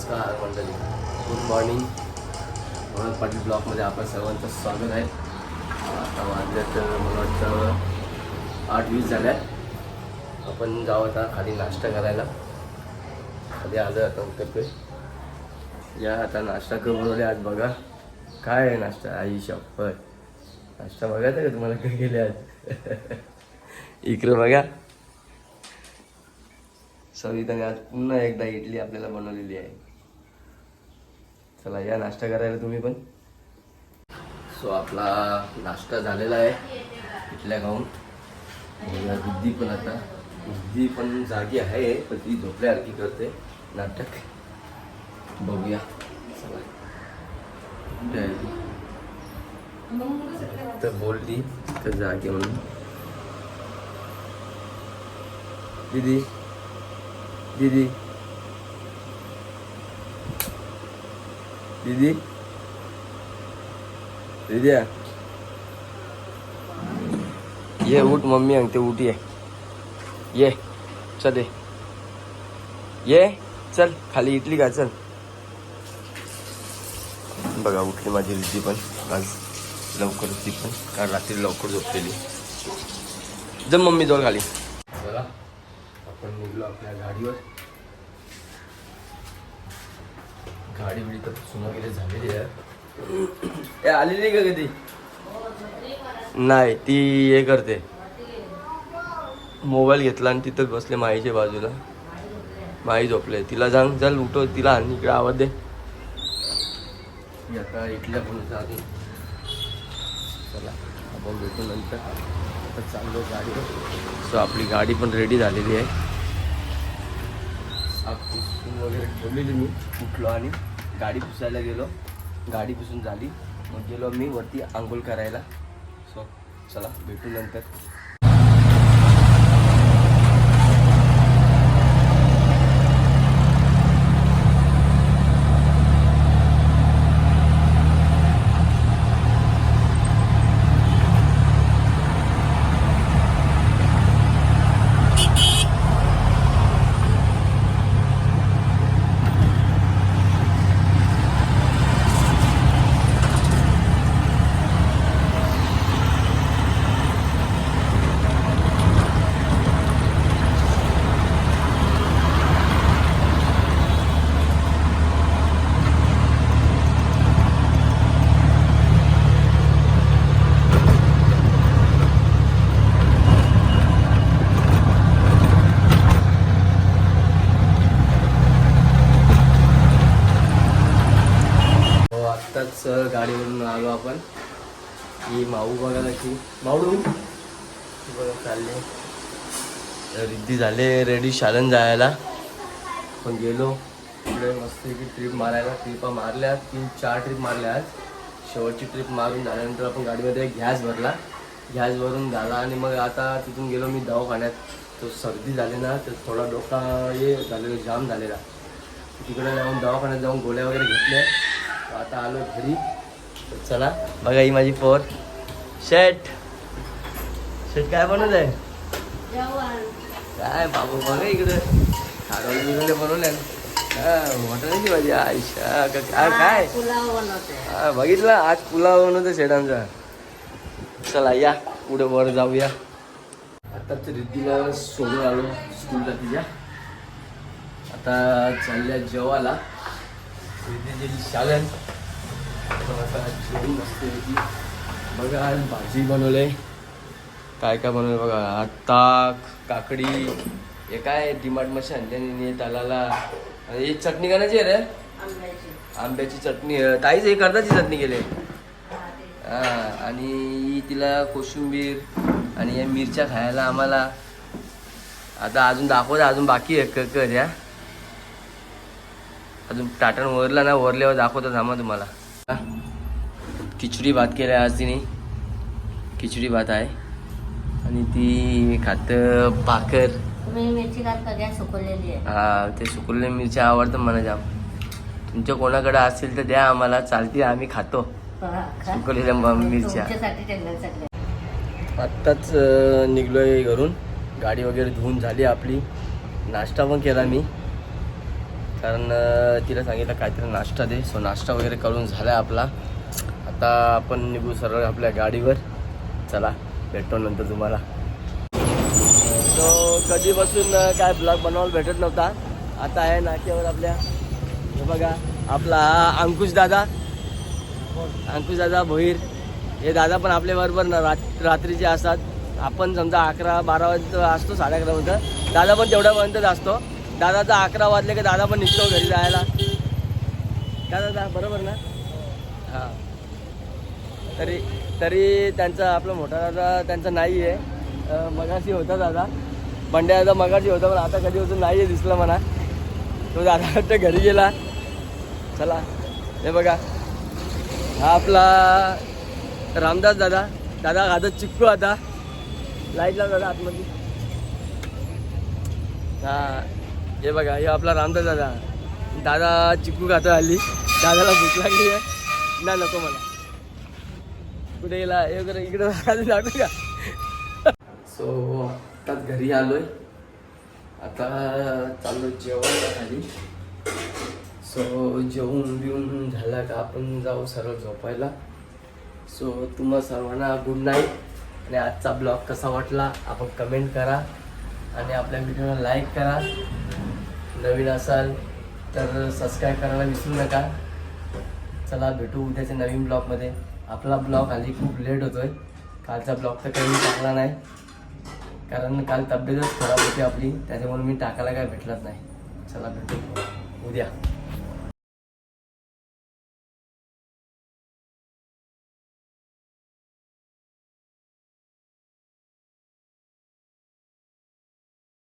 नमस्कार मंडळी. Good morning Manoj Patil ब्लॉकमध्ये आपलं सर्वांचं स्वागत आहे. आता वाजल्यात तर मला वाटतं आठ वीस झाल्या आपण जाऊ आता खाली नाश्ता करायला. खाली आलं आता उतरतोय. या आता नाश्ता करून बनवले आज बघा. काय आहे नाश्ता? आई शप्पर नाश्ता बघायचा का तुम्हाला? काय गेले आज? इकडे बघा. सविताने आज पुन्हा एकदा इडली आपल्याला बनवलेली आहे. चला या नाश्ता करायला तुम्ही पण. सो आपला नाश्ता झालेला आहे इथल्या गाऊन बघूया बुद्धी पण आता बुद्धी पण जागी आहे पण ती झोपल्यासारखी करते नाटक. बघूया. चला. तर बोलली तर जागे म्हणून. दीदी दीदी. दीदी दीदी ये उठ मम्मी अंगते उठ ये ये चल ये ये चल खाली इटली का चल बघा उठली माझी रिद्धी पण आज लवकर ती पण कारण रात्री लवकर झोपलेली जम मम्मी जवळ खाली बघा आपण निघलो आपल्या गाडीवर गाडी बिडी तर पुसून वगैरे झालेली आहे. ए आलेली का कधी? नाही ती हे करते. मोबाईल घेतला आणि तिथं बसले माईच्या बाजूला. माई झोपले. तिला सांग चल उठव तिला आणि इकडे आवाज दे. आता इथल्या पण अजून चला आपण भेटू नंतर. आता चाललो गाडीवर. सो आपली गाडी पण रेडी झालेली आहे. वगैरे ठेवलेली मी उठलो आणि गाडी पुसायला गेलो. गाडी पुसून झाली. मग गेलो मी वरती आंघोळ करायला. सो चला भेटू नंतर हो आत्ताच गाडीवरून आलो आपण. ही माऊ बघायला की माऊ बघा चालले. रिद्धी झाले रेडी शालन जायला. पण गेलो. इकडे मस्त ट्रिप मारायला. ट्रिपा मारल्या तीन चार ट्रिप मारल्या आज शेवटची ट्रिप मारून झाल्यानंतर आपण गाडीमध्ये गॅस भरला. गॅस भरून झाला आणि मग आता तिथून गेलो मी दवाखान्यात. तो सर्दी झाली ना तर थोडा डोका हे झालेला जाम झालेला. तिकडे जाऊन दवाखान्यात जाऊन गोळ्या वगैरे घेतल्या. आता आलो घरी. चला बघा ही माझी पोर. शेट शेट काय बनवत आहे? काय बाबू बघा इकडे. खाडवले बिडवले बनवल्या मटणाची भाजी? आयशा काय? बघितलं? आज पुलाव बनवतो शेडांचा चला या. पुढे वर जाऊया. आताच रिद्धीला सोडून आलो. स्कूलला तिच्या. आता चालल्या जेवायला. रिद्धी दिली शालन तर आता जेवून बसते बघा आज भाजी बनवले काय काय बनवलं बघा? ताक काकडी हे काय डिमार्टमध्ये आणले तालाला आणि ही चटणी करायची आहे रे? आंब्याची चटणी. ताईच हे करताची चटणी केली. हा, आणि तिला कोशिंबीर आणि या मिरच्या खायला आम्हाला. आता अजून दाखवत अजून बाकी आहे. क क द्या अजून टाटण वरला ना वरल्यावर दाखवतो आम्हाला तुम्हाला. खिचडी भात केला आज तिने. खिचडी भात आहे. आणि ती खात भाकर. मिरची आहे? हा ते सुकलेल्या मिरच्या आवडतं मला जाम. तुमच्या कोणाकडे असतील तर द्या आम्हाला चालते आम्ही खातो. म- मिरच्या. आत्ताच निघलोय घरून. गाडी वगैरे धुवून झाली आपली. नाश्ता पण केला मी. कारण तिला सांगितलं काहीतरी नाश्ता दे. सो नाश्ता वगैरे करून झाला आपला. आता आपण निघू सरळ आपल्या गाडीवर. चला भेटतो नंतर तुम्हाला. तो कधीपासून काय ब्लॉग बनवायला भेटत नव्हता. आता आहे नाक्यावर आपल्या. हे बघा आपला अंकुश दादा. अंकुश दादा भोईर. हे दादा पण आपल्या बरोबर ना रात रात्रीचे असतात. आपण समजा अकरा बारा वाजता असतो साडे अकरापर्यंत दादा पण तेवढ्यापर्यंतच असतो. दादाचा अकरा वाजले की दादा पण निघतो घरी जायला. का दादा बरोबर ना? हां. तरी तरी त्यांचा आपला मोठा दादा त्यांचा नाही आहे मगाशी होता दादा. बंड्या दादा मगाशी होता पण आता कधी होतो नाही आहे दिसलं म्हणा तो दादा वाटतं घरी गेला. चला हे बघा. हा आपला रामदास दादा. दादा आता चिक्कू आता. लाईटला दादा आतमध्ये. हा हे बघा हे आपला रामदास दादा. दादा चिक्कू खातो हल्ली. दादाला भूक लागली आहे ना नको मला. कुठे गेला? हे वगैरे इकडे खाली लागू का? सो आत्ताच घरी आलोय. आता चाललो जेवण खाली. सो जेवून बिवून झाला का? आपण जाऊ सरळ झोपायला. सो तुम्हा सर्वांना गुड नाईट आणि आजचा ब्लॉग कसा वाटला? आपण कमेंट करा. आणि आपल्या व्हिडिओला लाईक करा. नवीन असाल तर सबस्क्राईब करायला विसरू नका. चला भेटू उद्याच्या नवीन ब्लॉगमध्ये आपला ब्लॉग आली खूप लेट होतोय. कालचा ब्लॉग तर काही टाकला नाही. कारण काल तब्येतच खराब होती आपली. त्याच्यामुळे मी टाकायला काय भेटलंच नाही. चला भेटू. उद्या.